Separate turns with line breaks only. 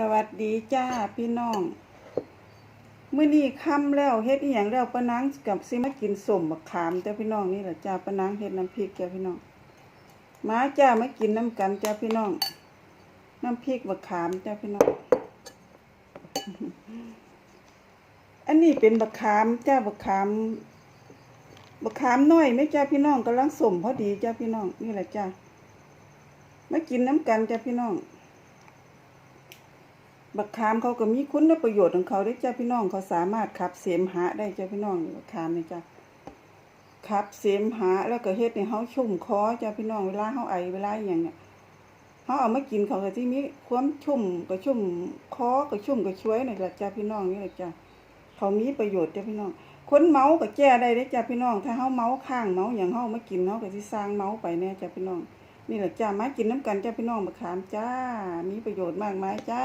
สวัสดีจ้าพี่น้องเมื้อนี้ค่ำแล้วเฮ็ดอีหยังแล้วปะนังกับสิมากินสมบักขามจ้าพี่น้องนี่แหละจ้าปะนังเฮ็ดน้ำพริกจ้าพี่น้องมาจ้ามากินน้ำกันจ้าพี่น้อง น้ำพริกบักขามจ้าพี่น้อง อันนี้เป็นบักขามจ้าบักขามบักขามน้อยไหมจ้าพี่น้องกำลังสมพอดีจ้าพี่น้องนี่แหละจ้ามากินน้ำกันจ้าพี่น้อง บักขามเขาก็มีคุณประโยชน์ของเขาได้จ้าพี่น้องเขาสามารถขับเสมหะได้จ้าพี่น้องบักขามนี่จ้าขับเสมหะแล้วก็เฮ็ดให้เฮาชุ่มคอจ้าพี่น้องเวลาเฮาไอเวลาอย่างเนี่ยเฮาเอามากินเขาก็สิมีความชุ่มก็ชุ่มคอก็ชุ่มก็ช่วยนี่แหละจ้าพี่น้องนี่แหละจ้าเขามีประโยชน์จ้าพี่น้องคนเมาก็แก้ได้เด้จ้าพี่น้อง ถ้าเฮาเมาข้างเมาหยังเฮาเอามากินเฮาก็สิสร้างเมาไปแน่จ้าพี่น้องนี่แหละจ้ามากินน้ำกันจ้าพี่น้องบักขามจ้า มีประโยชน์มากมายจ้า